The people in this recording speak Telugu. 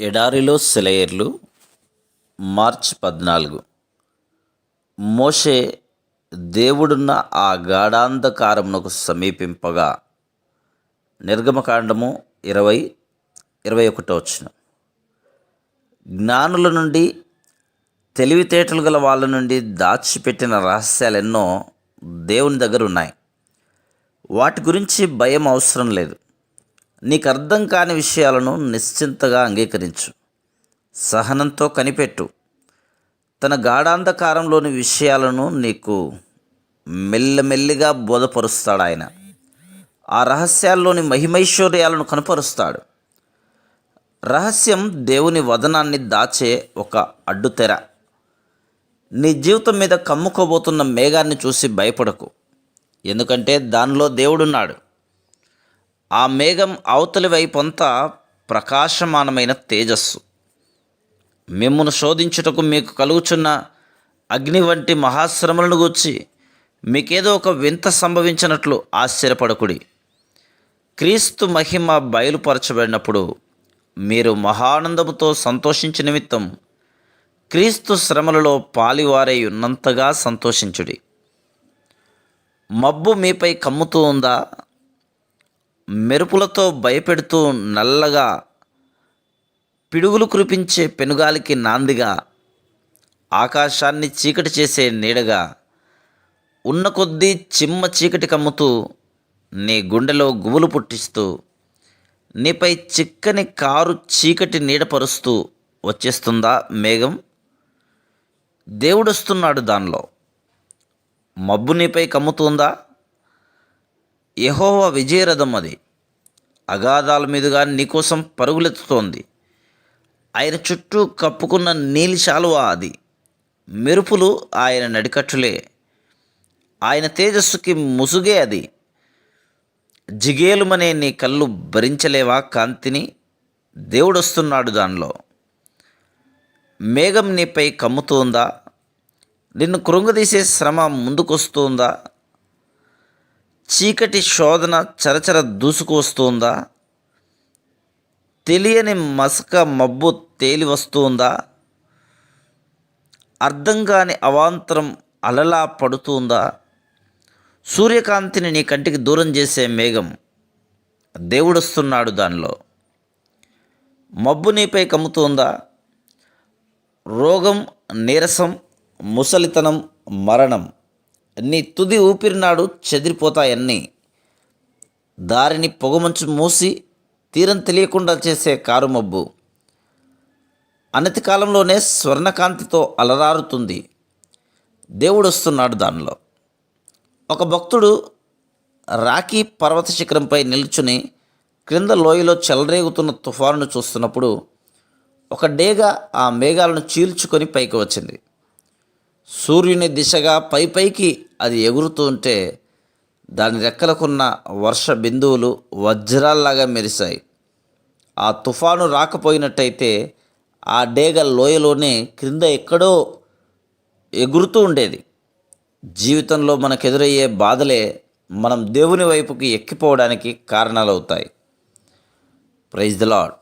ఎడారిలో సెలయర్లు మార్చి పద్నాలుగు. మోషే దేవుడున్న ఆ గాఢాంధకారమునకు సమీపింపగా నిర్గమకాండము ఇరవై ఇరవై ఒకటో వచ్చిన జ్ఞానుల నుండి తెలివితేటలు గల వాళ్ళ నుండి దాచిపెట్టిన రహస్యాలెన్నో దేవుని దగ్గర ఉన్నాయి. వాటి గురించి భయం అవసరం లేదు. నీకు అర్థం కాని విషయాలను నిశ్చింతగా అంగీకరించు. సహనంతో కనిపెట్టు. తన గాఢాంధకారంలోని విషయాలను నీకు మెల్లమెల్లిగా బోధపరుస్తాడు ఆయన ఆ రహస్యాల్లోని మహిమైశ్వర్యాలను కనపరుస్తాడు. రహస్యం దేవుని వదనాన్ని దాచే ఒక అడ్డుతెర. నీ జీవితం మీద కమ్ముకోబోతున్న మేఘాన్ని చూసి భయపడకు. ఎందుకంటే దానిలో దేవుడున్నాడు. ఆ మేఘం అవతలి వైపంతా ప్రకాశమానమైన తేజస్సు. మిమ్మును శోధించుటకు మీకు కలుగుచున్న అగ్ని వంటి మహాశ్రమలను గూర్చి మీకేదో ఒక వింత సంభవించినట్లు ఆశ్చర్యపడకుడి. క్రీస్తు మహిమ బయలుపరచబడినప్పుడు మీరు మహానందముతో సంతోషించు నిమిత్తం క్రీస్తు శ్రమలలో పాలివారై ఉన్నంతగా సంతోషించుడి. మబ్బు మీపై కమ్ముతూ ఉందా? మెరుపులతో భయపెడుతూ నల్లగా పిడుగులు కురిపించే పెనుగాలికి నాందిగా ఆకాశాన్ని చీకటి చేసే నీడగా ఉన్న కొద్దీ చిమ్మ చీకటి కమ్ముతూ నీ గుండెలో గుబులు పుట్టిస్తూ నీపై చిక్కని కారు చీకటి నీడపరుస్తూ వచ్చేస్తుందా మేఘం? దేవుడొస్తున్నాడు దానిలో. మబ్బు నీపై కమ్ముతుందా యహోవ విజయరథం అది. అగాధాల మీదుగా నీకోసం పరుగులెత్తుతోంది. ఆయన చుట్టూ కప్పుకున్న నీలి శాలువా అది. మెరుపులు ఆయన నడికట్టులే. ఆయన తేజస్సుకి ముసుగే అది. జిగేలుమనే నీ కళ్ళు భరించలేవా కాంతిని? దేవుడొస్తున్నాడు దానిలో. మేఘం నీపై కమ్ముతుందా? నిన్ను కృంగదీసే శ్రమ ముందుకొస్తుందా? చీకటి శోధన చరచర దూసుకు వస్తుందా తెలియని మసక మబ్బు తేలి వస్తుందా అర్థం కాని అవాంతరం అలలా పడుతుందా? సూర్యకాంతిని నీ కంటికి దూరం చేసే మేఘం దేవుడొస్తున్నాడు దానిలో. మబ్బు నీపై కమ్ముతుందా? రోగం నీరసం ముసలితనం మరణం. నీ తుది ఊపిరినాడు చెదిరిపోతాయన్నీ. దారిని పొగమంచు మూసి తీరం తెలియకుండా చేసే కారు మబ్బు అనతి కాలంలోనే స్వర్ణకాంతితో అలరారుతుంది. దేవుడు వస్తున్నాడు దానిలో. ఒక భక్తుడు రాఖీ పర్వత శిఖరంపై నిల్చుని క్రింద లోయలో చెలరేగుతున్న తుఫానును చూస్తున్నప్పుడు ఒక డేగా ఆ మేఘాలను చీల్చుకొని పైకి వచ్చింది. సూర్యుని దిశగా పై పైకి అది ఎగురుతూ ఉంటే దాని రెక్కలకున్న వర్ష బిందువులు వజ్రాల్లాగా మెరిశాయి. ఆ తుఫాను రాకపోయినట్టయితే ఆ డేగ లోయలోనే క్రింద ఎక్కడో ఎగురుతూ ఉండేది. జీవితంలో మనకు ఎదురయ్యే బాధలే మనం దేవుని వైపుకి ఎక్కిపోవడానికి కారణాలవుతాయి. Praise the Lord